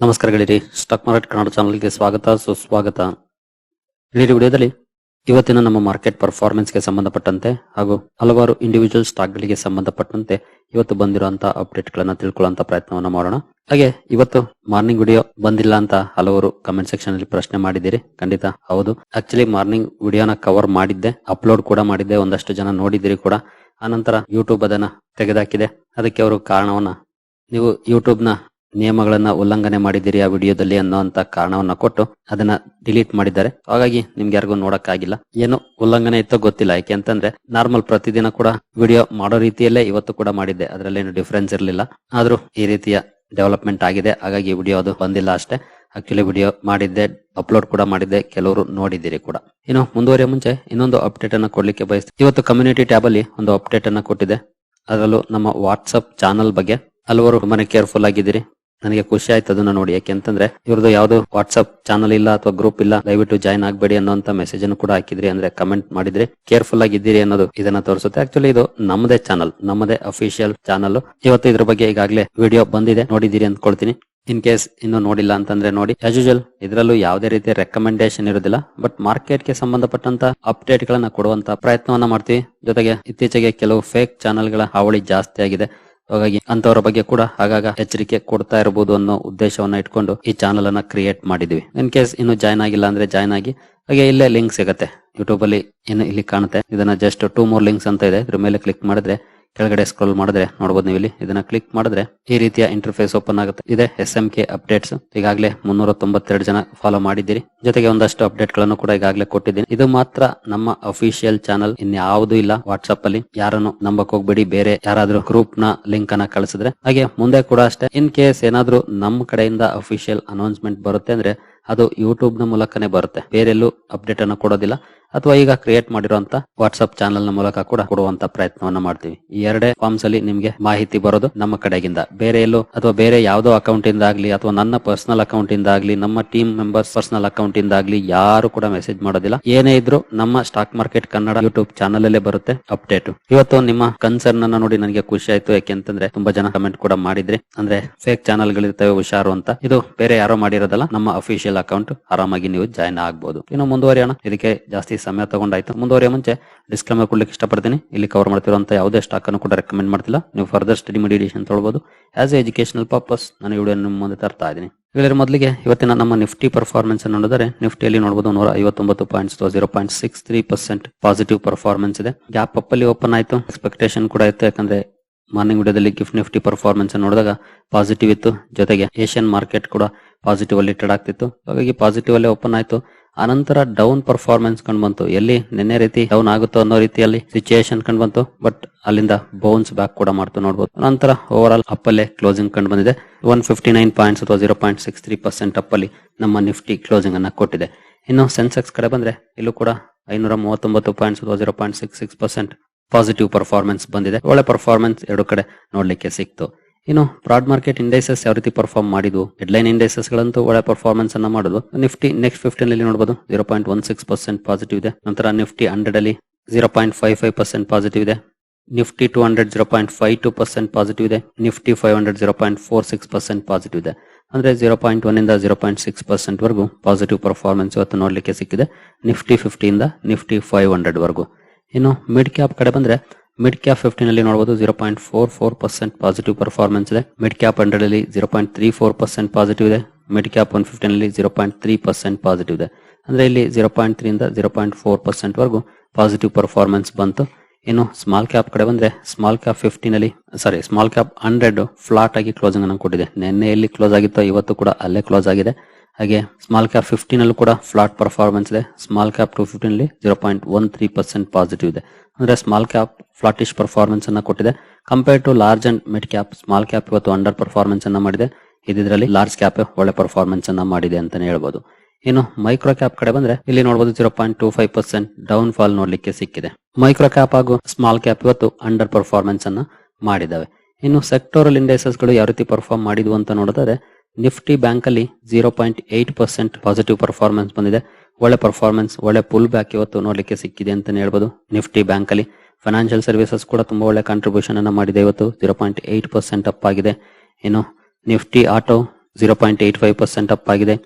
ನಮಸ್ಕಾರ ಗೆಳೆಯರಿ. Stock market Kannada ಚಾನಲ್ಗೆ ಸ್ವಾಗತ, ಸುಸ್ವಾಗತ. ಗೆಳೆಯರಿ, ವಿಡಿಯೋದಲ್ಲಿ ಇವತ್ತಿನ ನಮ್ಮ ಮಾರ್ಕೆಟ್ ಪರ್ಫಾರ್ಮೆನ್ಸ್ಗೆ ಸಂಬಂಧಪಟ್ಟಂತೆ ಹಾಗೂ ಹಲವಾರು ಇಂಡಿವಿಜುವಲ್ ಸ್ಟಾಕ್ ಗಳಿಗೆ ಸಂಬಂಧಪಟ್ಟಂತೆ ಇವತ್ತು ಬಂದಿರುವಂತಹ ಅಪ್ಡೇಟ್ ಗಳನ್ನ ತಿಳ್ಕೊಳ್ಳುವಂತ ಪ್ರಯತ್ನವನ್ನು ಮಾಡೋಣ. ಹಾಗೆ ಇವತ್ತು ಮಾರ್ನಿಂಗ್ ವಿಡಿಯೋ ಬಂದಿಲ್ಲ ಅಂತ ಹಲವರು ಕಮೆಂಟ್ ಸೆಕ್ಷನ್ ಅಲ್ಲಿ ಪ್ರಶ್ನೆ ಮಾಡಿದ್ದೀರಿ. ಖಂಡಿತ ಹೌದು. ಆಕ್ಚುಲಿ ಮಾರ್ನಿಂಗ್ ವಿಡಿಯೋನ ಕವರ್ ಮಾಡಿದ್ದೆ ಅಪ್ಲೋಡ್ ಕೂಡ ಮಾಡಿದ್ದೆ, ಒಂದಷ್ಟು ಜನ ನೋಡಿದ್ದೀರಿ ಕೂಡ. ಆನಂತರ ಯೂಟ್ಯೂಬ್ ಅದನ್ನ ತೆಗೆದಾಕಿದೆ. ಅದಕ್ಕೆ ಅವರು ಕಾರಣವನ್ನ ನೀವು ಯೂಟ್ಯೂಬ್ನ ನಿಯಮಗಳನ್ನ ಉಲ್ಲಂಘನೆ ಮಾಡಿದ್ದೀರಿ ಆ ವಿಡಿಯೋದಲ್ಲಿ ಅನ್ನೋಂತ ಕಾರಣವನ್ನ ಕೊಟ್ಟು ಅದನ್ನ ಡಿಲೀಟ್ ಮಾಡಿದ್ದಾರೆ. ಹಾಗಾಗಿ ನಿಮ್ಗೆ ಯಾರಿಗೂ ನೋಡಕ್ಕಾಗಿಲ್ಲ. ಏನು ಉಲ್ಲಂಘನೆ ಇತ್ತೋ ಗೊತ್ತಿಲ್ಲ. ಯಾಕೆ ಅಂತಂದ್ರೆ ನಾರ್ಮಲ್ ಪ್ರತಿದಿನ ಕೂಡ ವಿಡಿಯೋ ಮಾಡೋ ರೀತಿಯಲ್ಲೇ ಇವತ್ತು ಕೂಡ ಮಾಡಿದ್ದೆ. ಅದರಲ್ಲೇನು ಡಿಫ್ರೆನ್ಸ್ ಇರಲಿಲ್ಲ. ಆದ್ರೂ ಈ ರೀತಿಯ ಡೆವಲಪ್ಮೆಂಟ್ ಆಗಿದೆ. ಹಾಗಾಗಿ ವಿಡಿಯೋ ಅದು ಬಂದಿಲ್ಲ ಅಷ್ಟೇ. ಆಕ್ಚುಲಿ ವಿಡಿಯೋ ಮಾಡಿದ್ದೆ, ಅಪ್ಲೋಡ್ ಕೂಡ ಮಾಡಿದ್ದೆ. ಕೆಲವರು ನೋಡಿದ್ದೀರಿ ಕೂಡ. ಇನ್ನು ಮುಂದುವರಿಯ ಮುಂಚೆ ಇನ್ನೊಂದು ಅಪ್ಡೇಟ್ ಅನ್ನ ಕೊಡ್ಲಿಕ್ಕೆ ಬಯಸ್ತೀನಿ. ಇವತ್ತು ಕಮ್ಯುನಿಟಿ ಟ್ಯಾಬ್ ಅಲ್ಲಿ ಒಂದು ಅಪ್ಡೇಟ್ ಅನ್ನ ಕೊಟ್ಟಿದೆ. ಅದರಲ್ಲೂ ನಮ್ಮ ವಾಟ್ಸ್ಆಪ್ ಚಾನಲ್ ಬಗ್ಗೆ. ಹಲವರು ತುಂಬಾನೇ ಕೇರ್ಫುಲ್ ಆಗಿದ್ದೀರಿ. ನನಗೆ ಖುಷಿ ಆಯ್ತು ಅದನ್ನ ನೋಡಿ. ಯಾಕೆ ಅಂತಂದ್ರೆ ಇವ್ರದ್ದು ಯಾವ್ದು ವಾಟ್ಸ್ಆಪ್ ಚಾನಲ್ ಇಲ್ಲ ಅಥವಾ ಗ್ರೂಪ್ ಇಲ್ಲ, ದಯವಿಟ್ಟು ಜಾಯ್ನ್ ಆಗಬೇಡಿ ಅನ್ನೋಂತ ಮೆಸೇಜ್ ಅನ್ನು ಕೂಡ ಹಾಕಿದ್ರಿ ಅಂದ್ರೆ ಕಮೆಂಟ್ ಮಾಡಿದ್ರಿ ಕೇರ್ಫುಲ್ ಆಗಿದ್ದೀರಿ ಅನ್ನೋದು ಇದನ್ನ ತೋರಿಸುತ್ತೆ. ಆಕ್ಚುಲಿ ಇದು ನಮ್ಮದೇ ಚಾನಲ್ ನಮ್ಮದೇ ಅಫಿಷಿಯಲ್ ಚಾನಲ್ ಇವತ್ತು ಇದ್ರ ಬಗ್ಗೆ ಈಗಾಗಲೇ ವಿಡಿಯೋ ಬಂದಿದೆ, ನೋಡಿದ್ದೀರಿ ಅಂದ್ಕೊಳ್ತೀನಿ. ಇನ್ ಕೇಸ್ ಇನ್ನು ನೋಡಿಲ್ಲ ಅಂತಂದ್ರೆ ನೋಡಿ. ಆಸ್ ಯೂಶಲ್ ಇದರಲ್ಲೂ ಯಾವುದೇ ರೀತಿಯ ರೆಕಮೆಂಡೇಶನ್ ಇರೋದಿಲ್ಲ ಬಟ್ ಮಾರ್ಕೆಟ್ಗೆ ಸಂಬಂಧಪಟ್ಟಂತ ಅಪ್ಡೇಟ್ ಗಳನ್ನ ಕೊಡುವಂತ ಪ್ರಯತ್ನವನ್ನ ಮಾಡ್ತೀವಿ. ಜೊತೆಗೆ ಇತ್ತೀಚೆಗೆ ಕೆಲವು ಫೇಕ್ ಚಾನಲ್ಗಳ ಹಾವಳಿ ಜಾಸ್ತಿ ಆಗಿದೆ. ಹಾಗಾಗಿ ಅಂತವರ ಬಗ್ಗೆ ಕೂಡ ಆಗಾಗ ಎಚ್ಚರಿಕೆ ಕೊಡ್ತಾ ಇರಬಹುದು ಅನ್ನೋ ಉದ್ದೇಶವನ್ನ ಇಟ್ಕೊಂಡು ಈ ಚಾನಲ್ ಅನ್ನ ಕ್ರಿಯೇಟ್ ಮಾಡಿದ್ವಿ. ಇನ್ ಕೇಸ್ ಇನ್ನು ಜಾಯ್ನ್ ಆಗಿಲ್ಲ ಅಂದ್ರೆ ಜಾಯ್ನ್ ಆಗಿ, ಹಾಗೆ ಇಲ್ಲೇ ಲಿಂಕ್ ಸಿಗುತ್ತೆ. ಯೂಟ್ಯೂಬ್ ಅಲ್ಲಿ ಏನು ಇಲ್ಲಿ ಕಾಣುತ್ತೆ. ಇದನ್ನ ಜಸ್ಟ್ ಟೂ ಮೋರ್ ಲಿಂಕ್ಸ್ ಅಂತ ಇದೆ. ಇದ್ರ ಮೇಲೆ ಕ್ಲಿಕ್ ಮಾಡಿದ್ರೆ ಕೆಳಗಡೆ ಸ್ಕ್ರೋಲ್ ಮಾಡಿದ್ರೆ ನೋಡಬಹುದು ನೀವು ಇಲ್ಲಿ ಇದನ್ನ ಕ್ಲಿಕ್ ಮಾಡಿದ್ರೆ ಈ ರೀತಿಯ ಇಂಟರ್ಫೇಸ್ ಓಪನ್ ಆಗುತ್ತೆ. ಇದೆ ಎಸ್ ಎಂ ಕೆ ಅಪ್ಡೇಟ್ಸ್ ಈಗಾಗಲೇ ಮುನ್ನೂರ ತೊಂಬತ್ತೆರಡು ಜನ ಫಾಲೋ ಮಾಡಿದ್ದೀರಿ. ಜೊತೆಗೆ ಒಂದಷ್ಟು ಅಪ್ಡೇಟ್ಗಳನ್ನು ಕೂಡ ಈಗಾಗಲೇ ಕೊಟ್ಟಿದ್ದೀನಿ. ಇದು ಮಾತ್ರ ನಮ್ಮ ಅಫಿಷಿಯಲ್ ಚಾನಲ್ ಇನ್ಯಾವುದೂ ಇಲ್ಲ ವಾಟ್ಸ್ಆಪ್ ಅಲ್ಲಿ. ಯಾರನ್ನು ನಂಬಕ್ ಹೋಗ್ಬೇಡಿ. ಬೇರೆ ಯಾರಾದ್ರೂ ಗ್ರೂಪ್ನ ಲಿಂಕ್ ಅನ್ನ ಕಳಿಸಿದ್ರೆ. ಹಾಗೆ ಮುಂದೆ ಕೂಡ ಅಷ್ಟೇ ಇನ್ ಕೇಸ್ ಏನಾದ್ರೂ ನಮ್ಮ ಕಡೆಯಿಂದ ಅಫಿಷಿಯಲ್ ಅನೌನ್ಸ್ಮೆಂಟ್ ಬರುತ್ತೆ ಅಂದ್ರೆ ಅದು ಯೂಟ್ಯೂಬ್ನ ಮೂಲಕನೇ ಬರುತ್ತೆ. ಬೇರೆಲ್ಲೂ ಅಪ್ಡೇಟ್ ಅನ್ನು ಕೊಡೋದಿಲ್ಲ. ಅಥವಾ ಈಗ ಕ್ರಿಯೇಟ್ ಮಾಡಿರುವಂತ ವಾಟ್ಸ್ಆಪ್ ಚಾನಲ್ನ ಮೂಲಕ ಕೂಡ ಕೊಡುವಂತ ಪ್ರಯತ್ನವನ್ನ ಮಾಡ್ತೀವಿ. ಈ ಎರಡೇ ಫಾರ್ಮ್ಸ್ ಅಲ್ಲಿ ನಿಮ್ಗೆ ಮಾಹಿತಿ ಬರೋದು ನಮ್ಮ ಕಡೆಗಿಂದ. ಬೇರೆ ಎಲ್ಲೋ ಅಥವಾ ಬೇರೆ ಯಾವ್ದೋ ಅಕೌಂಟ್ ಇಂದ ಆಗ್ಲಿ ಅಥವಾ ನನ್ನ ಪರ್ಸನಲ್ ಅಕೌಂಟ್ ಇಂದ ಆಗ್ಲಿ, ನಮ್ಮ ಟೀಮ್ ಮೆಂಬರ್ಸ್ ಪರ್ಸನಲ್ ಅಕೌಂಟ್ ಇಂದ ಆಗ್ಲಿ ಯಾರು ಕೂಡ ಮೆಸೇಜ್ ಮಾಡೋದಿಲ್ಲ. ಏನೇ ಇದ್ರು ನಮ್ಮ stock market Kannada YouTube channel ಅಲ್ಲೇ ಬರುತ್ತೆ ಅಪ್ಡೇಟ್ ಇವತ್ತು ನಿಮ್ಮ ಕನ್ಸರ್ನ್ ಅನ್ನ ನೋಡಿ ನನಗೆ ಖುಷಿ ಆಯ್ತು. ಯಾಕೆಂತಂದ್ರೆ ತುಂಬಾ ಜನ ಕಮೆಂಟ್ ಕೂಡ ಮಾಡಿದ್ರಿ. ಅಂದ್ರೆ ಫೇಕ್ ಚಾನಲ್ ಗಳಿರ್ತವೆ ಹುಷಾರು ಅಂತ. ಇದು ಬೇರೆ ಯಾರೋ ಮಾಡಿರೋದಲ್ಲ, ನಮ್ಮ ಅಫಿಷಿಯಲ್ ಅಕೌಂಟ್ ಆರಾಮಾಗಿ ನೀವು ಜಾಯ್ನ್ ಆಗ್ಬಹುದು ಇನ್ನು ಮುಂದುವರಿಯೋಣ. ಇದಕ್ಕೆ ಜಾಸ್ತಿ ಸಮಯ ತಗೊಂಡಾಯ್ತು. ಮುಂದುವರಿಯ ಮುಂಚೆ ಡಿಸ್ಕ್ಲೇಮರ್ ಕೊಡ್ಲಿಕ್ಕೆ ಇಷ್ಟಪಡ್ತೀನಿ. ಇಲ್ಲಿ ಕವರ್ ಮಾಡ್ತಿರುವಂತ ಯಾವುದೇ ಸ್ಟಾಕ್ ಅನ್ನು ಕೂಡ ರೆಕಮೆಂಡ್ ಮಾಡ್ತಿಲ್ಲ. ನೀವು ಫರ್ದರ್ ಸ್ಟಡಿ ಮೆಡಿಟೇಷನ್ ತೊಗೊಳ್ಬಹುದು ಆಸ್ ಎ ಎಜುಕೇಶನಲ್ ಪರ್ಪಸ್ ನಾನು ವಿಡಿಯೋ ನಿಮ್ಮ ಮುಂದೆ ತರ್ತಾ ಇದ್ದೀನಿ. ಇದರ ಮೊದಲಿಗೆ ಇವತ್ತಿನ ನಮ್ಮ ನಿಫ್ಟಿ ಪರ್ಫಾರ್ಮೆನ್ಸ್ ಅನ್ನು ನೋಡಿದರೆ ನಿಫ್ಟಿಯಲ್ಲಿ ನೋಡಬಹುದು ನೂರ ಐವತ್ತೊಂಬತ್ತು points zero point six three percent positive performance ಇದೆ. ಗ್ಯಾಪ್ ಅಪ್ ಅಲ್ಲಿ ಓಪನ್ ಆಯಿತು. ಎಕ್ಸ್ಪೆಕ್ಟೇಷನ್ ಕೂಡ ಇತ್ತು. ಯಾಕಂದ್ರೆ ಮಾರ್ನಿಂಗ್ ವಿಡಿಯೋದಲ್ಲಿ ಗಿಫ್ಟ್ ನಿಫ್ಟಿ ಪರ್ಫಾರ್ಮೆನ್ಸ್ ನೋಡಿದಾಗ ಪಾಸಿಟಿವ್ ಇತ್ತು. ಜೊತೆಗೆ ಏಷ್ಯನ್ ಮಾರ್ಕೆಟ್ ಕೂಡ ಪಾಸಿಟಿವ್ ಅಲ್ಲಿ ಟ್ರೇಡ್ ಆಗ್ತಿತ್ತು. ಹಾಗಾಗಿ ಪಾಸಿಟಿವ್ ಅಲ್ಲೇ ಓಪನ್ ಆಯ್ತು. ಆನಂತರ ಡೌನ್ ಪರ್ಫಾರ್ಮೆನ್ಸ್ ಕಂಡು ಬಂತು. ಎಲ್ಲಿ ನಿನ್ನೆ ರೀತಿ ಡೌನ್ ಆಗುತ್ತೋ ಅನ್ನೋ ರೀತಿಯಲ್ಲಿ ಸಿಚುಯೇಷನ್ ಕಂಡು ಬಂತು. ಬಟ್ ಅಲ್ಲಿಂದ ಬೌನ್ಸ್ ಬ್ಯಾಕ್ ಕೂಡ ಮಾಡ್ತು ನೋಡಬಹುದು ನಂತರ ಓವರ್ ಆಲ್ ಅಪ್ ಅಲ್ಲೇ ಕ್ಲೋಸಿಂಗ್ ಕಂಡು ಬಂದಿದೆ. ಒನ್ ಫಿಫ್ಟಿ ನೈನ್ ಪಾಯಿಂಟ್ಸ್ ಅಥವಾ zero point six three percent up ಅಲ್ಲಿ ನಮ್ಮ ನಿಫ್ಟಿ ಕ್ಲೋಸಿಂಗ್ ಅನ್ನ ಕೊಟ್ಟಿದೆ. ಇನ್ನು ಸೆನ್ಸೆಕ್ಸ್ ಕಡೆ ಬಂದ್ರೆ ಇಲ್ಲೂ ಕೂಡ ಐನೂರ ಮೂವತ್ತೊಂಬತ್ತು ಪಾಯಿಂಟ್ಸ್ ಅಥವಾ zero point six six percent positive performance ಬಂದಿದೆ. ಒಳ್ಳೆ ಪರ್ಫಾರ್ಮೆನ್ಸ್ ಎರಡು ಕಡೆ ನೋಡ್ಲಿಕ್ಕೆ ಸಿಕ್ತು. ಇನ್ನು ಬ್ರಾಡ್ ಮಾರ್ಕೆಟ್ ಇಂಡೈಸಸ್ ಯಾವ ರೀತಿ ಪರ್ಫಾರ್ಮ್ ಮಾಡಿದ್ವು? ಹೆಡ್ಲೈನ್ ಇಂಡೈಸಸ್ ಗಳಂತೂ ಒಳ್ಳೆ ಪರ್ಫಾರ್ಮೆನ್ಸ್ ಅನ್ನ ಮಾಡುದು. ನಿಫ್ಟಿ ನೆಕ್ಸ್ಟ್ ಫಿಫ್ಟೀನ್ ಅಲ್ಲಿ ನೋಡಬಹುದು zero point one six percent positive ಇದೆ. ನಂತರ ನಿಫ್ಟಿ ಹಂಡ್ರೆಡ್ ಅಲ್ಲಿ zero point five five percent positive ಇದೆ. Nifty two hundred zero point five two percent positive ಇದೆ. Nifty five hundred zero point four six percent positive ಇದೆ. ಅಂದ್ರೆ zero point one ಇಂದ zero point six percent ವರೆಗೂ positive performance ಇವತ್ತು ನೋಡ್ಲಿಕ್ಕೆ ಸಿಕ್ಕಿದೆ. Nifty ಫಿಫ್ಟಿಯಿಂದ ನಿಫ್ಟಿ ಫೈವ್ ಹಂಡ್ರೆಡ್ ವರೆಗೂ. ಇನ್ನು ಮಿಡ್ ಕ್ಯಾಪ್ ಕಡೆ ಬಂದ್ರೆ ಮಿಡ್ ಕ್ಯಾಪ್ ಫಿಫ್ಟೀನ್ ಅಲ್ಲಿ ನೋಡಬಹುದು zero point four four percent positive performance ಇದೆ. ಮಿಡ್ ಕ್ಯಾಪ್ ಹಂಡ್ರೆಡ್ ಅಲ್ಲಿ zero point three four percent positive ಇದೆ. ಮಿಡ್ ಕ್ಯಾಪ್ ಒನ್ ಫಿಫ್ಟೀನ್ ಅಲ್ಲಿ zero point three percent positive ಇದೆ. ಅಂದ್ರೆ ಇಲ್ಲಿ ಜೀರೋ ಪಾಯಿಂಟ್ ತ್ರೀ ಇಂದ ಜೀರೋ ಪಾಯಿಂಟ್ ಫೋರ್ ಪರ್ಸೆಂಟ್ ವರೆಗೂ positive performance ಬಂತು. ಇನ್ನು ಸ್ಮಾಲ್ ಕ್ಯಾಪ್ ಕಡೆ ಬಂದ್ರೆ ಸ್ಮಾಲ್ ಕ್ಯಾಪ್ ಫಿಫ್ಟೀನ್ ಅಲ್ಲಿ sorry small cap hundred flat ಆಗಿ ಕ್ಲೋಸಿಂಗ್ ಅನ್ನು ಕೊಟ್ಟಿದೆ. ನಿನ್ನೆ ಎಲ್ಲಿ ಕ್ಲೋಸ್ ಆಗಿತ್ತೋ, ಇವತ್ತು ಕೂಡ ಅಲ್ಲೇ ಕ್ಲೋಸ್ ಆಗಿದೆ. ಹಾಗೆ ಸ್ಮಾಲ್ ಕ್ಯಾಪ್ ಫಿಫ್ಟೀನ್ ಅಲ್ಲೂ ಕೂಡ ಫ್ಲಾಟ್ ಪರ್ಫಾರ್ಮೆನ್ಸ್ ಇದೆ. ಸ್ಮಾಲ್ ಕ್ಯಾಪ್ ಟು ಫಿಫ್ಟೀನ್ ಅಲ್ಲಿ zero point one three percent positive ಇದೆ. ಅಂದ್ರೆ ಸ್ಮಾಲ್ ಕ್ಯಾಪ್ ಫ್ಲಾಟಿಶ್ ಪರ್ಫಾರ್ಮೆನ್ಸ್ ಅನ್ನ ಕೊಟ್ಟಿದೆ. Compare to large and mid cap small cap ಇವತ್ತು ಅಂಡರ್ ಪರ್ಫಾರ್ಮೆನ್ಸ್ ಅನ್ನ ಮಾಡಿದೆ. ಇದರಲ್ಲಿ ಲಾರ್ಜ್ ಕ್ಯಾಪ್ ಒಳ್ಳೆ ಪರ್ಫಾರ್ಮೆನ್ಸ್ ಅನ್ನ ಮಾಡಿದೆ ಅಂತಾನೆ ಹೇಳ್ಬೋದು. ಇನ್ನು ಮೈಕ್ರೋ ಕ್ಯಾಪ್ ಕಡೆ ಬಂದ್ರೆ ಇಲ್ಲಿ ನೋಡಬಹುದು zero point two five percent downfall ನೋಡ್ಲಿಕ್ಕೆ ಸಿಕ್ಕಿದೆ. ಮೈಕ್ರೋ ಕ್ಯಾಪ್ ಹಾಗೂ ಸ್ಮಾಲ್ ಕ್ಯಾಪ್ ಇವತ್ತು ಅಂಡರ್ ಪರ್ಫಾರ್ಮೆನ್ಸ್ ಅನ್ನ ಮಾಡಿದಾವೆ ಇನ್ನು ಸೆಕ್ಟೋರಲ್ ಇಂಡೈಸಸ್ಗಳು ಯಾವ ರೀತಿ ಪರ್ಫಾರ್ಮ್ ಮಾಡಿದ್ವು ಅಂತ ನೋಡಿದ್ರೆ ನಿಫ್ಟಿ ಬ್ಯಾಂಕ್ ಅಲ್ಲಿ zero point eight percent positive performance ಬಂದಿದೆ. ಒಳ್ಳೆ ಪರ್ಫಾರ್ಮೆನ್ಸ್ ಒಳ್ಳೆ ಪುಲ್ ಬ್ಯಾಕ್ ಇವತ್ತು ನೋಡ್ಲಿಕ್ಕೆ ಸಿಕ್ಕಿದೆ ಅಂತಾನೆ ಹೇಳ್ಬೋದು. ನಿಫ್ಟಿ ಬ್ಯಾಂಕ್ ಅಲ್ಲಿ ಫೈನಾನ್ಷಿಯಲ್ ಸರ್ವಿಸಸ್ ಕೂಡ ತುಂಬಾ ಒಳ್ಳೆ ಕಾಂಟ್ರಿಬ್ಯೂಷನ್ ಅನ್ನ ಮಾಡಿದೆ ಇವತ್ತು. Zero point eight percent up ಆಗಿದೆ. ಇನ್ನು Nifty auto zero point eight five percent up ಆಗಿದೆ.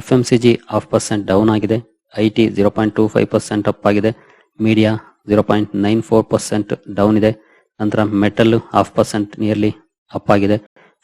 F M C G half percent down ಆಗಿದೆ. I T zero point two five percent up ಆಗಿದೆ. Media zero point nine four percent down ಇದೆ. ನಂತರ metal half percent nearly up ಆಗಿದೆ.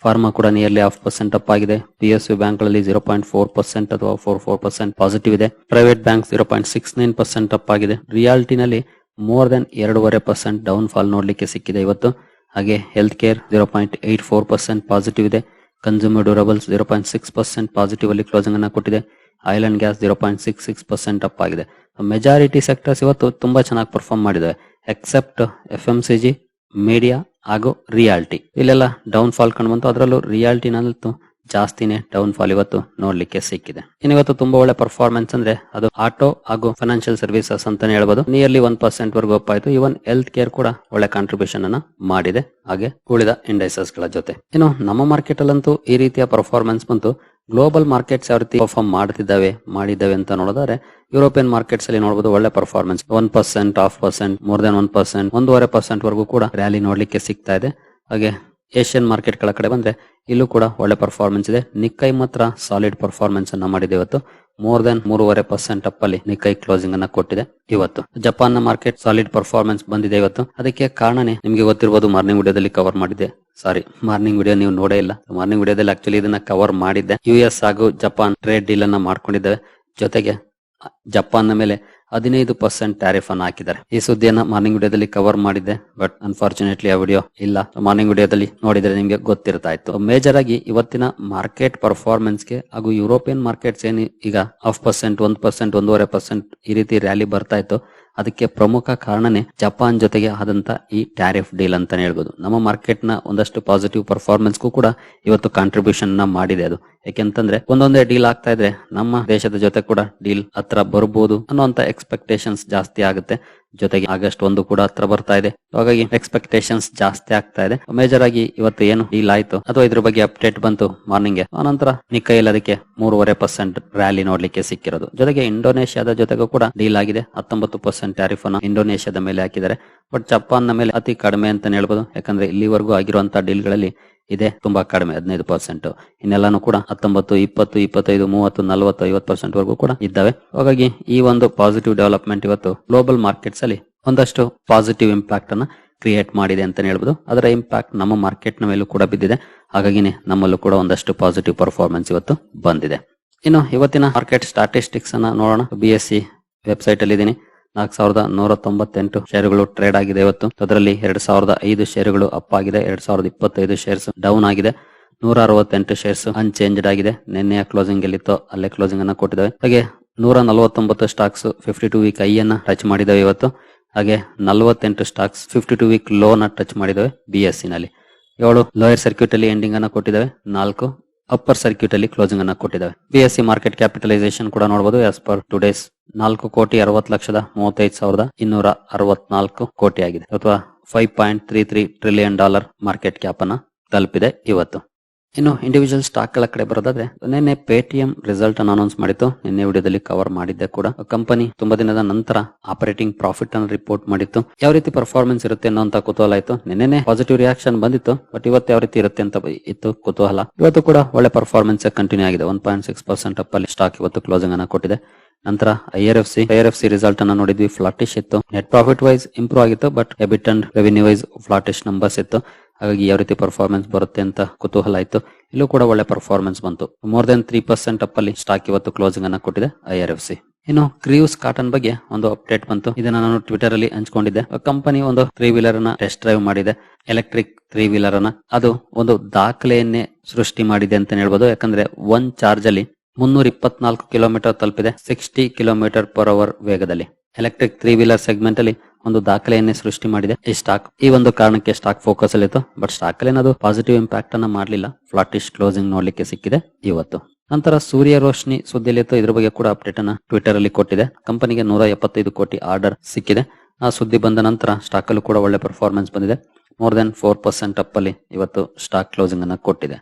Pharma ಕೂಡ nearly half percent up ಆಗಿದೆ. P S U ಬ್ಯಾಂಕ್ಗಳಲ್ಲಿ zero point four percent ಅಥವಾ four four percent positive ಇದೆ. Private bank zero point six nine percent up ಆಗಿದೆ. ರಿಯಾಲಿಟಿನಲ್ಲಿ ಮೋರ್ ದೆನ್ ಎರಡೂವರೆ percent down fall ನೋಡಲಿಕ್ಕೆ ಸಿಕ್ಕಿದೆ ಇವತ್ತು. ಹಾಗೆ health care zero point eight four percent positive ಇದೆ. Consumer durables zero point six percent positive ಅಲ್ಲಿ ಕ್ಲೋಸಿಂಗ್ ಅನ್ನ ಕೊಟ್ಟಿದೆ. Oil and gas zero point six six percent up ಆಗಿದೆ. ಮೆಜಾರಿಟಿ ಸೆಕ್ಟರ್ಸ್ ಇವತ್ತು ತುಂಬಾ ಚೆನ್ನಾಗಿ ಪರ್ಫಾರ್ಮ್ ಮಾಡಿದೆ except F M C G media ಹಾಗೂ ರಿಯಾಲ್ಟಿ. ಇಲ್ಲೆಲ್ಲ ಡೌನ್ ಫಾಲ್ ಕಂಡು ಬಂತು ಅದರಲ್ಲೂ ರಿಯಾಲ್ಟಿನಂತೂ ಜಾಸ್ತಿನೇ ಡೌನ್ ಫಾಲ್ ಇವತ್ತು ನೋಡ್ಲಿಕ್ಕೆ ಸಿಕ್ಕಿದೆ. ಇನ್ನು ಇವತ್ತು ತುಂಬಾ ಒಳ್ಳೆ ಪರ್ಫಾರ್ಮೆನ್ಸ್ ಅಂದ್ರೆ ಅದು ಆಟೋ ಹಾಗೂ ಫೈನಾನ್ಷಿಯಲ್ ಸರ್ವಿಸಸ್ ಅಂತಾನೆ ಹೇಳ್ಬೋದು. ನಿಯರ್ಲಿ ಒನ್ ಪರ್ಸೆಂಟ್ ವರ್ಗೂ ಅಪ್ ಆಯ್ತು. ಇವನ್ ಹೆಲ್ತ್ ಕೇರ್ ಕೂಡ ಒಳ್ಳೆ ಕಾಂಟ್ರಿಬ್ಯೂಷನ್ ಅನ್ನ ಮಾಡಿದೆ. ಹಾಗೆ ಉಳಿದ ಇಂಡೈಸಸ್ಗಳ ಜೊತೆ. ಇನ್ನು ನಮ್ಮ ಮಾರ್ಕೆಟ್ ಅಲ್ಲಂತೂ ಈ ರೀತಿಯ ಪರ್ಫಾರ್ಮೆನ್ಸ್ ಬಂತು. ಗ್ಲೋಬಲ್ ಮಾರ್ಕೆಟ್ಸ್ ಯಾವ ರೀತಿ ಪರ್ಫಾರ್ಮ್ ಮಾಡ್ತಿದ್ದಾವೆ, ಮಾಡಿದ್ದಾವೆ ಅಂತ ನೋಡಿದ್ರೆ ಯುರೋಪಿಯನ್ ಮಾರ್ಕೆಟ್ಸ್ ಅಲ್ಲಿ ನೋಡಬಹುದು ಒಳ್ಳೆ performance one percent half percent more than one percent ಒಂದೂವರೆ ಪರ್ಸೆಂಟ್ ವರೆಗೂ ಕೂಡ ರ್ಯಾಲಿ ನೋಡ್ಲಿಕ್ಕೆ ಸಿಗ್ತಾ ಇದೆ. ಹಾಗೆ ಏಷ್ಯನ್ ಮಾರ್ಕೆಟ್ಗಳ ಕಡೆ ಬಂದ್ರೆ ಇಲ್ಲೂ ಕೂಡ ಒಳ್ಳೆ ಪರ್ಫಾರ್ಮೆನ್ಸ್ ಇದೆ. ನಿಕ್ಕೈ ಮಾತ್ರ ಸಾಲಿಡ್ ಪರ್ಫಾರ್ಮೆನ್ಸ್ ಅನ್ನ ಮಾಡಿದೆ ಇವತ್ತು. ಮೋರ್ ದನ್ ಮೂರುವರೆ ಪರ್ಸೆಂಟ್ ಅಪ್ ಅಲ್ಲಿ ನಿಕ್ಕೈ ಕ್ಲೋಸಿಂಗ್ ಅನ್ನ ಕೊಟ್ಟಿದೆ ಇವತ್ತು. ಜಪಾನ್ ಮಾರ್ಕೆಟ್ ಸಾಲಿಡ್ ಪರ್ಫಾರ್ಮೆನ್ಸ್ ಬಂದಿದೆ ಇವತ್ತು. ಅದಕ್ಕೆ ಕಾರಣನೇ ನಿಮಗೆ ಗೊತ್ತಿರಬಹುದು ಮಾರ್ನಿಂಗ್ ವಿಡಿಯೋದಲ್ಲಿ ಕವರ್ ಮಾಡಿದೆ ಸಾರಿ ಮಾರ್ನಿಂಗ್ ವಿಡಿಯೋ ನೀವು ನೋಡೇ ಇಲ್ಲ. ಮಾರ್ನಿಂಗ್ ವಿಡಿಯೋದಲ್ಲಿ ಆಕ್ಚುಲಿ ಇದನ್ನ ಕವರ್ ಮಾಡಿದ್ದೆ. ಯು ಎಸ್ ಹಾಗೂ ಜಪಾನ್ ಟ್ರೇಡ್ ಡೀಲ್ ಅನ್ನ ಮಾಡ್ಕೊಂಡಿದ್ದೇವೆ. ಜೊತೆಗೆ ಜಪಾನ್ ಮೇಲೆ ಹದಿನೈದು ಪರ್ಸೆಂಟ್ ಟ್ಯಾರಿಫ್ ಅನ್ನು ಹಾಕಿದ್ದಾರೆ. ಈ ಸುದ್ದಿಯನ್ನ ಮಾರ್ನಿಂಗ್ ವಿಡಿಯೋದಲ್ಲಿ ಕವರ್ ಮಾಡಿದ್ದೆ ಬಟ್ ಅನ್ಫಾರ್ಚುನೇಟ್ಲಿ ಆ ವಿಡಿಯೋ ಇಲ್ಲ. ಮಾರ್ನಿಂಗ್ ವಿಡಿಯೋದಲ್ಲಿ ನೋಡಿದ್ರೆ ನಿಮಗೆ ಗೊತ್ತಿರ್ತಾ ಇತ್ತು ಮೇಜರ್ ಆಗಿ ಇವತ್ತಿನ ಮಾರ್ಕೆಟ್ ಪರ್ಫಾರ್ಮೆನ್ಸ್ಗೆ ಹಾಗೂ ಯುರೋಪಿಯನ್ ಮಾರ್ಕೆಟ್ಸ್ ಏನು ಈಗ ಹಾಫ್ ಪರ್ಸೆಂಟ್ ಒಂದ್ ಪರ್ಸೆಂಟ್ ಒಂದೂವರೆ ಪರ್ಸೆಂಟ್ ಈ ರೀತಿ ರ್ಯಾಲಿ ಬರ್ತಾ ಇತ್ತು ಅದಕ್ಕೆ ಪ್ರಮುಖ ಕಾರಣನೇ ಜಪಾನ್ ಜೊತೆಗೆ ಆದಂತ ಈ ಟ್ಯಾರಿಫ್ ಡೀಲ್ ಅಂತಾನೆ ಹೇಳ್ಬೋದು. ನಮ್ಮ ಮಾರ್ಕೆಟ್ನ ಒಂದಷ್ಟು ಪಾಸಿಟಿವ್ ಪರ್ಫಾರ್ಮೆನ್ಸ್ಗೂ ಕೂಡ ಇವತ್ತು ಕಾಂಟ್ರಿಬ್ಯೂಷನ್ನ ಮಾಡಿದೆ ಅದು. ಯಾಕೆಂತಂದ್ರೆ ಒಂದೊಂದೇ ಡೀಲ್ ಆಗ್ತಾ ಇದ್ರೆ ನಮ್ಮ ದೇಶದ ಜೊತೆ ಕೂಡ ಡೀಲ್ ಹತ್ರ ಬರ್ಬೋದು ಅನ್ನೋ ಎಕ್ಸ್ಪೆಕ್ಟೇಷನ್ಸ್ ಜಾಸ್ತಿ ಆಗುತ್ತೆ. ಜೊತೆಗೆ ಆಗಸ್ಟ್ ಒಂದು ಕೂಡ ಹತ್ರ ಬರ್ತಾ ಇದೆ. ಹಾಗಾಗಿ ಎಕ್ಸ್ಪೆಕ್ಟೇಷನ್ಸ್ ಜಾಸ್ತಿ ಆಗ್ತಾ ಇದೆ. ಮೇಜರ್ ಆಗಿ ಇವತ್ತು ಏನು ಡೀಲ್ ಆಯ್ತು. ಅಥವಾ ಇದ್ರ ಬಗ್ಗೆ ಅಪ್ಡೇಟ್ ಬಂತು ಮಾರ್ನಿಂಗ್ ಆನಂತರ ನಿಕ್ಕೈಲ್ ಅದಕ್ಕೆ ಮೂರುವರೆ ಪರ್ಸೆಂಟ್ ರ್ಯಾಲಿ ನೋಡ್ಲಿಕ್ಕೆ ಸಿಕ್ಕಿರೋದು. ಜೊತೆಗೆ ಇಂಡೋನೇಷ್ಯಾದ ಜೊತೆಗೂ ಕೂಡ ಡೀಲ್ ಆಗಿದೆ. ಹತ್ತೊಂಬತ್ತು ಪರ್ಸೆಂಟ್ ಟ್ಯಾರಿಫ್ ಅನ್ನು ಇಂಡೋನೇಷ್ಯಾದ ಮೇಲೆ ಹಾಕಿದ್ದಾರೆ. ಬಟ್ ಜಪಾನ್ನ ಮೇಲೆ ಅತಿ ಕಡಿಮೆ ಅಂತ ಹೇಳ್ಬೋದು. ಯಾಕಂದ್ರೆ ಇಲ್ಲಿವರೆಗೂ ಆಗಿರುವಂತಹ ಡೀಲ್ಗಳಲ್ಲಿ ಇದೆ, ತುಂಬಾ ಕಡಿಮೆ, ಹದಿನೈದು ಪರ್ಸೆಂಟ್. ಇನ್ನೆಲ್ಲಾನು ಕೂಡ ಹತ್ತೊಂಬತ್ತು, ಇಪ್ಪತ್ತು, ಇಪ್ಪತ್ತೈದು, ಮೂವತ್ತು, ನಲವತ್ತು, ಐವತ್ತು ಪರ್ಸೆಂಟ್ ವರೆಗೂ ಕೂಡ ಇದ್ದಾವೆ. ಹಾಗಾಗಿ ಈ ಒಂದು ಪಾಸಿಟಿವ್ ಡೆವಲಪ್ಮೆಂಟ್ ಇವತ್ತು ಗ್ಲೋಬಲ್ ಮಾರ್ಕೆಟ್ಸ್ ಅಲ್ಲಿ ಒಂದಷ್ಟು ಪಾಸಿಟಿವ್ ಇಂಪ್ಯಾಕ್ಟ್ ಅನ್ನ ಕ್ರಿಯೇಟ್ ಮಾಡಿದೆ ಅಂತ ಹೇಳ್ಬೋದು. ಅದರ ಇಂಪ್ಯಾಕ್ಟ್ ನಮ್ಮ ಮಾರ್ಕೆಟ್ನ ಮೇಲೂ ಕೂಡ ಬಿದ್ದಿದೆ. ಹಾಗಾಗಿನೇ ನಮ್ಮಲ್ಲೂ ಕೂಡ ಒಂದಷ್ಟು ಪಾಸಿಟಿವ್ ಪರ್ಫಾರ್ಮೆನ್ಸ್ ಇವತ್ತು ಬಂದಿದೆ. ಇನ್ನು ಇವತ್ತಿನ ಮಾರ್ಕೆಟ್ ಸ್ಟಾಟಿಸ್ಟಿಕ್ಸ್ ಅನ್ನ ನೋಡೋಣ. ಬಿ ಎಸ್ ಸಿ ವೆಬ್ಸೈಟ್ ಅಲ್ಲಿ ಇದೀನಿ ನಾಲ್ಕು ಸಾವಿರದ ನೂರ ತೊಂಬತ್ತೆಂಟು ಷೇರುಗಳು ಟ್ರೇಡ್ ಆಗಿದೆ ಇವತ್ತು. ಅದರಲ್ಲಿ ಎರಡ್ ಸಾವಿರದ ಐದು ಶೇರುಗಳು ಅಪ್ ಆಗಿದೆ. ಎರಡ್ ಸಾವಿರದ ಇಪ್ಪತ್ತೈದು ಶೇರ್ಸ್ ಡೌನ್ ಆಗಿದೆ. ನೂರ ಅರವತ್ತೆಂಟು ಶೇರ್ಸ್ ಅನ್ಚೇಂಜ್ಡ್ ಆಗಿದೆ. ನಿನ್ನೆಯ ಕ್ಲೋಸಿಂಗ್ ಎಲ್ಲಿತ್ತೋ ಅಲ್ಲೇ ಕ್ಲೋಸಿಂಗ್ ಅನ್ನ ಕೊಟ್ಟಿದ್ದಾವೆ. ಹಾಗೆ ನೂರ ನಲವತ್ತೊಂಬತ್ತು stocks fifty two week high ಅನ್ನ ಟಚ್ ಮಾಡಿದಾವೆ ಇವತ್ತು. ಹಾಗೆ ನಲವತ್ತೆಂಟು stocks fifty two week low ಅನ್ನ ಟಚ್ ಮಾಡಿದಾವೆ ಬಿ ಎಸ್ ಸಿ ನಲ್ಲಿ. ಏಳು ಲೋಯರ್ ಸರ್ಕ್ಯೂಟ್ ಅಲ್ಲಿ ಎಂಡಿಂಗ್ ಅನ್ನ ಕೊಟ್ಟಿದ್ದಾವೆ. ನಾಲ್ಕು ಅಪ್ಪರ್ ಸರ್ಕ್ಯೂಟ್ ಅಲ್ಲಿ ಕ್ಲೋಸಿಂಗ್ ಅನ್ನ ಕೊಟ್ಟಿದ್ದಾವೆ. ಬಿಎಸ್ಸಿ ಮಾರ್ಕೆಟ್ ಕ್ಯಾಪಿಟಲೈಸೇಷನ್ ಕೂಡ ನೋಡಬಹುದು ಆಸ್ ಪರ್ ಟು ಡೇಸ್ ನಾಲ್ಕು ಕೋಟಿ ಅರವತ್ತು ಲಕ್ಷದ ಮೂವತ್ತೈದು ಸಾವಿರದ ಇನ್ನೂರ ಅರವತ್ನಾಲ್ಕು ಕೋಟಿ ಆಗಿದೆ. ಅಥವಾ five point three three trillion dollar market cap ಅನ್ನ ತಲುಪಿದೆ ಇವತ್ತು. ಇನ್ನು ಇಂಡಿವಿಜುವಲ್ ಸ್ಟಾಕ್ಗಳ ಕಡೆ ಬರೋದಾದ್ರೆ, ನಿನ್ನೆ ಪೇಟಿಎಂ ರಿಸಲ್ಟ್ ಅನ್ನು ಅನೌನ್ಸ್ ಮಾಡಿತ್ತು. ನಿನ್ನೆ ವಿಡಿಯೋದಲ್ಲಿ ಕವರ್ ಮಾಡಿದ್ದೆ ಕೂಡ. ಕಂಪನಿ ತುಂಬಾ ದಿನದ ನಂತರ ಆಪರೇಟಿಂಗ್ ಪ್ರಾಫಿಟ್ ಅನ್ನು ರಿಪೋರ್ಟ್ ಮಾಡಿತ್ತು. ಯಾವ ರೀತಿ ಪರ್ಫಾರ್ಮೆನ್ಸ್ ಇರುತ್ತೆ ಅನ್ನೋಂತ ಕುತೂಹಲ ಆಯ್ತು ನಿನ್ನೆ ಪಾಸಿಟಿವ್ ರಿಯಾಕ್ಷನ್ ಬಂದಿತ್ತು ಬಟ್ ಇವತ್ತು ಯಾವ ರೀತಿ ಇರುತ್ತೆ ಅಂತ ಇತ್ತು ಕುತೂಹಲ. ಇವತ್ತು ಕೂಡ ಒಳ್ಳೆ ಪರ್ಫಾರ್ಮೆನ್ಸ್ ಕಂಟಿನ್ಯೂ ಆಗಿದೆ. One point six percent up ಅಲ್ಲಿ ಸ್ಟಾಕ್ ಇವತ್ತು ಕ್ಲೋಸಿಂಗ್ ಅನ್ನ ಕೊಟ್ಟಿದೆ. ನಂತರ I R F C I R F C result ಅನ್ನ ನೋಡಿದ್ವಿ ಫ್ಲಾಟಿಶ್ ಇತ್ತು. ನೆಟ್ ಪ್ರಾಫಿಟ್ ವೈಸ್ ಇಂಪ್ರೂವ್ ಆಗಿತ್ತು but EBIT and revenue wise flattish numbers ಇತ್ತು. ಹಾಗಾಗಿ ಯಾವ ರೀತಿ ಪರ್ಫಾರ್ಮೆನ್ಸ್ ಬರುತ್ತೆ ಅಂತ ಕುತೂಹಲ ಆಯಿತು. ಇಲ್ಲೂ ಕೂಡ ಒಳ್ಳೆ ಪರ್ಫಾರ್ಮೆನ್ಸ್ ಬಂತು. More than three percent up ಅಲ್ಲಿ ಸ್ಟಾಕ್ ಇವತ್ತು ಕ್ಲೋಸಿಂಗ್ ಅನ್ನ ಕೊಟ್ಟಿದೆ ಐ ಆರ್ ಎಫ್ ಸಿ ಇನ್ನು ಕ್ರೀವ್ಸ್ ಕಾಟನ್ ಬಗ್ಗೆ ಒಂದು ಅಪ್ಡೇಟ್ ಬಂತು. ಇದನ್ನ ನಾನು ಟ್ವಿಟರ್ ಅಲ್ಲಿ ಹಂಚ್ಕೊಂಡಿದ್ದೆ. ಕಂಪನಿ ಒಂದು ತ್ರೀ ವೀಲರ್ ಅನ್ನ ಟೆಸ್ಟ್ ಡ್ರೈವ್ ಮಾಡಿದೆ. ಎಲೆಕ್ಟ್ರಿಕ್ ತ್ರೀ ವೀಲರ್ ಅನ್ನ. ಅದು ಒಂದು ದಾಖಲೆಯನ್ನೇ ಸೃಷ್ಟಿ ಮಾಡಿದೆ ಅಂತ ಹೇಳ್ಬೋದು. ಯಾಕಂದ್ರೆ ಒನ್ ಚಾರ್ಜ್ ಅಲ್ಲಿ ಮುನ್ನೂರ ಇಪ್ಪತ್ನಾಲ್ಕು ಕಿಲೋಮೀಟರ್ ತಲುಪಿದೆ. ಸಿಕ್ಸ್ಟಿ ಕಿಲೋಮೀಟರ್ ಪರ್ ಅವರ್ ವೇಗದಲ್ಲಿ. ಎಲೆಕ್ಟ್ರಿಕ್ ತ್ರೀ ವೀಲರ್ ಸೆಗ್ಮೆಂಟ್ ಅಲ್ಲಿ ಒಂದು ದಾಖಲೆಯನ್ನೇ ಸೃಷ್ಟಿ ಮಾಡಿದೆ. ಈ ಸ್ಟಾಕ್ ಈ ಒಂದು ಕಾರಣಕ್ಕೆ ಸ್ಟಾಕ್ ಫೋಕಸ್ ಅಲ್ಲಿ ಇತ್ತು. ಬಟ್ ಸ್ಟಾಕ್ ಅಲ್ಲಿ ಏನಾದ್ರು ಪಾಸಿಟಿವ್ ಇಂಪ್ಯಾಕ್ಟ್ ಅನ್ನ ಮಾಡಲಿಲ್ಲ. ಫ್ಲಾಟಿಶ್ ಕ್ಲೋಸಿಂಗ್ ನೋಡ್ಲಿಕ್ಕೆ ಸಿಕ್ಕಿದೆ ಇವತ್ತು. ನಂತರ ಸೂರ್ಯ ರೋಶ್ನಿ ಸುದ್ದಿಯಲ್ಲಿ ಇತ್ತು. ಇದ್ರ ಬಗ್ಗೆ ಕೂಡ ಅಪ್ಡೇಟ್ ಅನ್ನ ಟ್ವಿಟರ್ ಅಲ್ಲಿ ಕೊಟ್ಟಿದೆ. ಕಂಪನಿಗೆ ನೂರ ಎಪ್ಪತ್ತೈದು ಕೋಟಿ ಆರ್ಡರ್ ಸಿಕ್ಕಿದೆ. ಆ ಸುದ್ದಿ ಬಂದ ನಂತರ ಸ್ಟಾಕ್ ಅಲ್ಲೂ ಕೂಡ ಒಳ್ಳೆ ಪರ್ಫಾರ್ಮೆನ್ಸ್ ಬಂದಿದೆ. More than four percent up ಅಲ್ಲಿ ಇವತ್ತು ಸ್ಟಾಕ್ ಕ್ಲೋಸಿಂಗ್ ಅನ್ನ ಕೊಟ್ಟಿದೆ.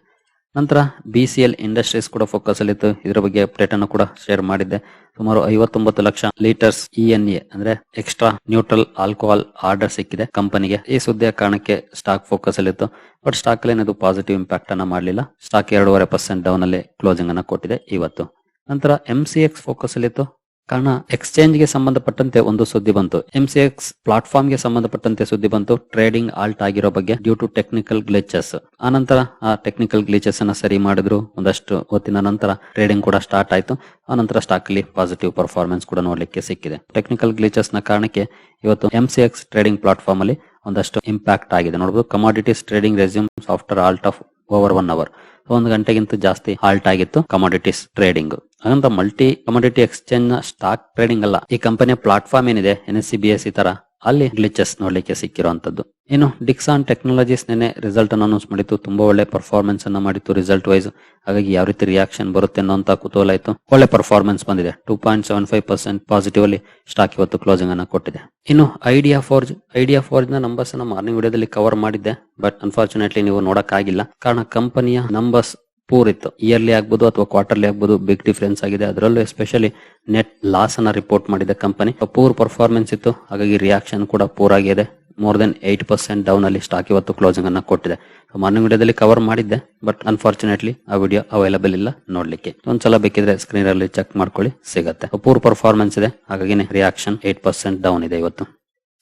ನಂತರ ಬಿ ಸಿ ಎಲ್ ಇಂಡಸ್ಟ್ರೀಸ್ ಕೂಡ ಫೋಕಸ್ ಅಲ್ಲಿತ್ತು. ಇದರ ಬಗ್ಗೆ ಅಪ್ಡೇಟ್ ಅನ್ನು ಕೂಡ ಶೇರ್ ಮಾಡಿದ್ದೆ. ಸುಮಾರು ಐವತ್ತೊಂಬತ್ತು lakh litres E N A ಅಂದ್ರೆ ಎಕ್ಸ್ಟ್ರಾ ನ್ಯೂಟ್ರಲ್ ಆಲ್ಕೋಹಾಲ್ ಆರ್ಡರ್ ಸಿಕ್ಕಿದೆ ಕಂಪನಿಗೆ ಈ ಸುದ್ದಿಯ ಕಾರಣಕ್ಕೆ ಸ್ಟಾಕ್ ಫೋಕಸ್ ಅಲ್ಲಿತ್ತು. ಬಟ್ ಸ್ಟಾಕ್ ಅಲ್ಲಿ ಏನದು ಪಾಸಿಟಿವ್ ಇಂಪ್ಯಾಕ್ಟ್ ಅನ್ನ ಮಾಡಲಿಲ್ಲ. ಸ್ಟಾಕ್ ಎರಡೂವರೆ ಪರ್ಸೆಂಟ್ ಡೌನ್ ಅಲ್ಲಿ ಕ್ಲೋಸಿಂಗ್ ಅನ್ನ ಕೊಟ್ಟಿದೆ ಇವತ್ತು. ನಂತರ ಎಂ ಸಿ ಎಕ್ಸ್ ಫೋಕಸ್ ಅಲ್ಲಿತ್ತು. ಕಾರಣ ಎಕ್ಸ್ಚೇಂಜ್ಗೆ ಸಂಬಂಧಪಟ್ಟಂತೆ ಒಂದು ಸುದ್ದಿ ಬಂತು. ಎಂಸಿಎಕ್ಸ್ ಪ್ಲಾಟ್ಫಾರ್ಮ್ಗೆ ಸಂಬಂಧಪಟ್ಟಂತೆ ಸುದ್ದಿ ಬಂತು. ಟ್ರೇಡಿಂಗ್ ಆಲ್ಟ್ ಆಗಿರೋ ಬಗ್ಗೆ ಡ್ಯೂ ಟು ಟೆಕ್ನಿಕಲ್ ಗ್ಲಿಚಸ್ ಆನಂತರ ಆ ಟೆಕ್ನಿಕಲ್ ಗ್ಲಿಚಸ್ ಅನ್ನ ಸರಿ ಮಾಡಿದ್ರು. ಒಂದಷ್ಟು ಹೊತ್ತಿನ ನಂತರ ಟ್ರೇಡಿಂಗ್ ಕೂಡ ಸ್ಟಾರ್ಟ್ ಆಯ್ತು. ಆನಂತರ ಸ್ಟಾಕ್ ಅಲ್ಲಿ ಪಾಸಿಟಿವ್ ಪರ್ಫಾರ್ಮೆನ್ಸ್ ಕೂಡ ನೋಡ್ಲಿಕ್ಕೆ ಸಿಕ್ಕಿದೆ. ಟೆಕ್ನಿಕಲ್ ಗ್ಲಿಚಸ್ನ ಕಾರಣಕ್ಕೆ ಇವತ್ತು ಎಂಸಿಎಕ್ಸ್ ಟ್ರೇಡಿಂಗ್ ಪ್ಲಾಟ್ಫಾರ್ಮ್ ಅಲ್ಲಿ ಒಂದಷ್ಟು ಇಂಪ್ಯಾಕ್ಟ್ ಆಗಿದೆ. ನೋಡಬಹುದು commodities trading resumes after halt of over one hour ಒಂದು ಗಂಟೆಗಿಂತ ಜಾಸ್ತಿ ಹಾಲ್ಟ್ ಆಗಿತ್ತು ಕಮಾಡಿಟೀಸ್ ಟ್ರೇಡಿಂಗ್ ಹಾಗಂತ ಮಲ್ಟಿ ಕಮಾಡಿಟಿ ಎಕ್ಸ್ಚೇಂಜ್ನ ಸ್ಟಾಕ್ ಟ್ರೇಡಿಂಗ್ ಅಲ್ಲ, ಈ ಕಂಪನಿಯ ಪ್ಲಾಟ್ಫಾರ್ಮ್ ಏನಿದೆ N S E B S E ತರ ಅಲ್ಲಿ ಗ್ಲಿಚಸ್ ನೋಡ್ಲಿಕ್ಕೆ ಸಿಕ್ಕಿರುವಂತದ್ದು. ಇನ್ನು ಡಿಕ್ಸಾನ್ ಟೆಕ್ನಾಲಜೀಸ್ ನೆನೆ ರಿಸಲ್ಟ್ ಅನ್ನು ಅನೌನ್ಸ್ ಮಾಡಿತ್ತು. ತುಂಬಾ ಒಳ್ಳೆ ಪರ್ಫಾರ್ಮೆನ್ಸ್ ಅನ್ನ ಮಾಡಿತ್ತು ರಿಸಲ್ಟ್ ವೈಸ್ ಹಾಗಾಗಿ ಯಾವ ರೀತಿ ರಿಯಾಕ್ಷನ್ ಬರುತ್ತೆ ಅನ್ನೋಂತ ಕುತೂಹಲ ಇತ್ತು. ಒಳ್ಳೆ ಪರ್ಫಾರ್ಮೆನ್ಸ್ ಬಂದಿದೆ. Two point seven five percent positive ಅಲ್ಲಿ ಸ್ಟಾಕ್ ಇವತ್ತು ಕ್ಲೋಸಿಂಗ್ ಅನ್ನ ಕೊಟ್ಟಿದೆ. ಇನ್ನು ಐಡಿಯಾ ಫೋರ್ಜ್ ಐಡಿಯಾ ಫೋರ್ಜ್ನ ನಂಬರ್ಸ್ ಅನ್ನ ಮಾರ್ನಿಂಗ್ ವಿಡಿಯೋದಲ್ಲಿ ಕವರ್ ಮಾಡಿದ್ದೆ. ಬಟ್ ಅನ್ಫಾರ್ಚುನೇಟ್ಲಿ ನೀವು ನೋಡಕ್ಕಾಗಿಲ್ಲ. ಕಾರಣ ಕಂಪನಿಯ ನಂಬರ್ಸ್ ಪೂರ್ ಇತ್ತು. ಇಯರ್ಲಿ ಆಗ್ಬೋದು ಅಥವಾ ಕ್ವಾರ್ಟರ್ಲಿ ಆಗ್ಬೋದು ಬಿಗ್ ಡಿಫರೆನ್ಸ್ ಆಗಿದೆ. ಅದರಲ್ಲೂ ಎಸ್ಪೆಷಲಿ ನೆಟ್ ಲಾಸ್ ಅನ್ನ ರಿಪೋರ್ಟ್ ಮಾಡಿದೆ ಕಂಪನಿ ಪೂರ್ ಪರ್ಫಾರ್ಮೆನ್ಸ್ ಇತ್ತು. ಹಾಗಾಗಿ ರಿಯಾಕ್ಷನ್ ಕೂಡ ಪೂರ್ ಆಗಿದೆ. More than eight percent down ಅಲ್ಲಿ ಸ್ಟಾಕ್ ಇವತ್ತು ಕ್ಲೋಸಿಂಗ್ ಅನ್ನ ಕೊಟ್ಟಿದೆ. ಮಾರ್ನಿಂಗ್ ವಿಡಿಯೋದಲ್ಲಿ ಕವರ್ ಮಾಡಿದ್ದೆ ಬಟ್ ಅನ್ಫಾರ್ಚುನೇಟ್ಲಿ ಆ ವಿಡಿಯೋ ಅವೈಲಬಲ್ ಇಲ್ಲ ನೋಡ್ಲಿಕ್ಕೆ. ಒಂದ್ಸಲ ಬೇಕಿದ್ರೆ ಸ್ಕ್ರೀನ್ ಅಲ್ಲಿ ಚೆಕ್ ಮಾಡ್ಕೊಳ್ಳಿ, ಸಿಗುತ್ತೆ. ಪೂರ್ ಪರ್ಫಾರ್ಮೆನ್ಸ್ ಇದೆ. ಹಾಗಾಗಿ ರಿಯಾಕ್ಷನ್ ಏಟ್ ಪರ್ಸೆಂಟ್ ಡೌನ್ ಇದೆ ಇವತ್ತು.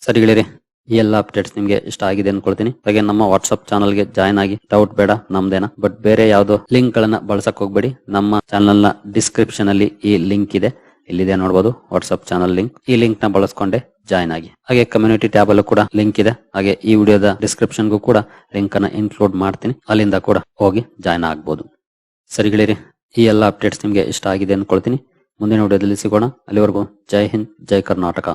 ಸರಿ ಗೆಳೆಯರಿ ಈ ಎಲ್ಲ ಅಪ್ಡೇಟ್ಸ್ ನಿಮ್ಗೆ ಇಷ್ಟ ಆಗಿದೆ ಅನ್ಕೊಳ್ತೀನಿ. ಹಾಗೆ ನಮ್ಮ ವಾಟ್ಸ್ಆಪ್ ಚಾನಲ್ಗೆ ಜಾಯ್ನ್ ಆಗಿ ಡೌಟ್ ಬೇಡ, ನಮ್ದೇನ? ಬಟ್ ಬೇರೆ ಯಾವ್ದೋ ಲಿಂಕ್ ಗಳನ್ನ ಬಳಸಕ್ ಹೋಗ್ಬೇಡಿ. ನಮ್ಮ ಚಾನಲ್ನ ಡಿಸ್ಕ್ರಿಪ್ಷನ್ ಅಲ್ಲಿ ಈ ಲಿಂಕ್ ಇದೆ. ಇಲ್ಲಿದೆ ನೋಡಬಹುದು ವಾಟ್ಸ್ಆಪ್ ಚಾನಲ್ ಲಿಂಕ್ ಈ ಲಿಂಕ್ನ ಬಳಸ್ಕೊಂಡೆ ಜಾಯ್ನ್ ಆಗಿ. ಹಾಗೆ ಕಮ್ಯುನಿಟಿ ಟ್ಯಾಬ್ ಅಲ್ಲೂ ಕೂಡ ಲಿಂಕ್ ಇದೆ. ಹಾಗೆ ಈ ವಿಡಿಯೋದ ಡಿಸ್ಕ್ರಿಪ್ಷನ್ ಗೂ ಕೂಡ ಲಿಂಕ್ ಅನ್ನ ಇನ್ಕ್ಲೂಡ್ ಮಾಡ್ತೀನಿ. ಅಲ್ಲಿಂದ ಕೂಡ ಹೋಗಿ ಜಾಯ್ನ್ ಆಗ್ಬೋದು. ಸರಿಗಳಿರಿ ಈ ಎಲ್ಲ ಅಪ್ಡೇಟ್ಸ್ ನಿಮ್ಗೆ ಇಷ್ಟ ಆಗಿದೆ ಅನ್ಕೊಳ್ತೀನಿ. ಮುಂದಿನ ವಿಡಿಯೋದಲ್ಲಿ ಸಿಗೋಣ. ಅಲ್ಲಿವರೆಗೂ ಜೈ ಹಿಂದ್, ಜೈ ಕರ್ನಾಟಕ.